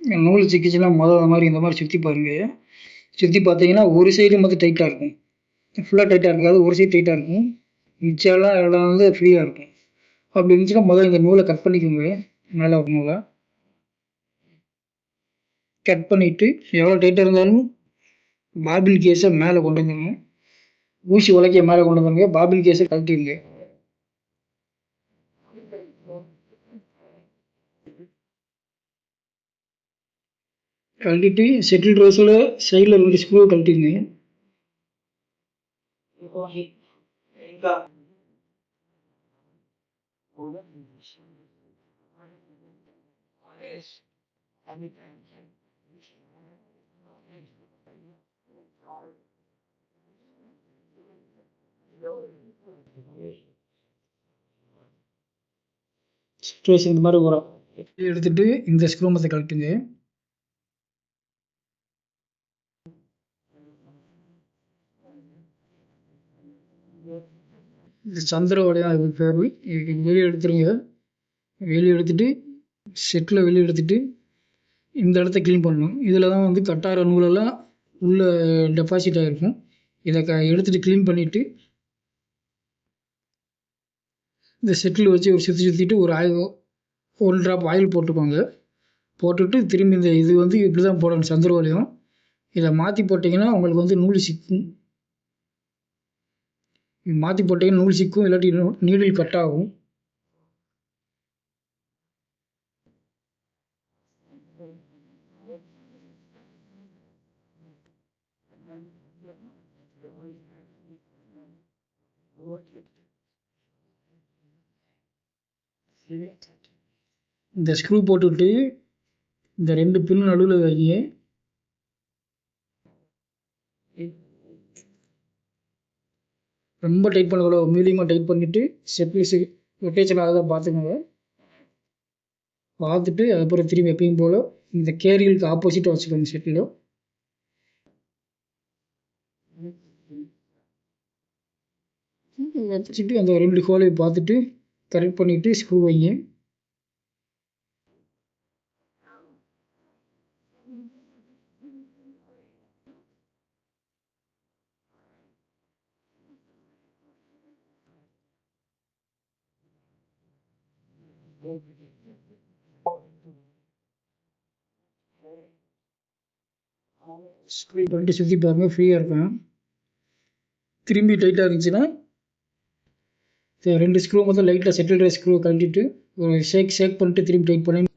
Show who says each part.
Speaker 1: நூல் சிக்கிச்சுன்னா மொதல் மாதிரி இந்த மாதிரி சுற்றி பாருங்க. சுற்றி பார்த்தீங்கன்னா ஒரு சைடு மட்டும் டைட்டாக இருக்கும். ஃபுல்லாக டைட்டாக இருக்காது. ஒரு சைடு டைட்டாக இருக்கும். மிச்சம்லாம் எல்லாம் வந்து ஃப்ரீயாக இருக்கும். அப்படி இருந்துச்சுன்னா முதல்ல இந்த நூலை கட் பண்ணிக்கோங்க. மேலே ஒரு நூலை. கட் பண்ணிவிட்டு எவ்வளோ டைட்டாக இருந்தாலும் பாபில் கேஸை மேலே கொண்டு வந்துடணும் ஊசி உலக்கைய மேலே கொண்டு வந்துருங்க. பாபில் கேஸை கழட்டிடுங்க. கழட்டிட்டு செட்டில் ரோஸில் சைடில் ரெண்டு ஸ்க்ரூ கழட்டிடுங்க ஸ்ட்ரேஸ் இந்த மாதிரி வரும் எடுத்துட்டு இந்த ஸ்க்ரூ மத்தை கழட்டுங்க இது சந்திரோடைய அது பேர். வெளியே எடுத்துருங்க. வெளியே எடுத்துட்டு செட்டில் வெளியே எடுத்துட்டு இந்த இடத்த க்ளீன் பண்ணணும். இதில் தான் வந்து கட்டார நூலெல்லாம் உள்ளே டெபாசிட் ஆகிருக்கும் இதை க எடுத்துகிட்டு க்ளீன் பண்ணிவிட்டு இந்த செட்டில் வச்சு ஒரு சுற்றி சுற்றிட்டு ஒரு ஆயில் ஒரு ட்ராப் ஆயில் போட்டுக்கோங்க. போட்டுட்டு திரும்பி இந்த இது வந்து இப்படி தான் போடணும் சந்திரவலையும். இதை மாற்றி போட்டிங்கன்னா உங்களுக்கு வந்து நூல் சிக்கும். மாற்றி போட்டீங்கன்னா நூல் சிக்கும் இல்லாட்டி நீடில் கட் ஆகும் இந்த ஸ்க்ரூ போட்டுவிட்டு இந்த ரெண்டு பின் நடுவில் வைங்க. ரொம்ப டைட் பண்ணக்கூடாது மீடியமாக டைட் பண்ணிவிட்டு செப்பீஸு ரொட்டேஷன் ஆகுதா பார்த்துக்கோங்க. பார்த்துட்டு அதுக்கப்புறம் திரும்பி எப்பயும் போல் இந்த கேரியலுக்கு ஆப்போசிட்டாக வச்சுக்கோங்க செட்டிலோ வச்சுட்டு அந்த ரெண்டு ஹோலையும் பார்த்துட்டு கரெக்ட் பண்ணிவிட்டு ஸ்க்ரூ வைங்க. ஸ்க்ரீன் பண்ணிட்டு சுற்றி பாருங்கள் ஃப்ரீயாக இருக்கும். திரும்பி டைட்டாக இருந்துச்சுன்னா ரெண்டு ஸ்க்ரூ மட்டும் லைட்டாக செட்டில் ஸ்க்ரூ கழட்டிட்டு ஒரு ஷேக் ஷேக் பண்ணிட்டு திரும்பி டைட் பண்ணி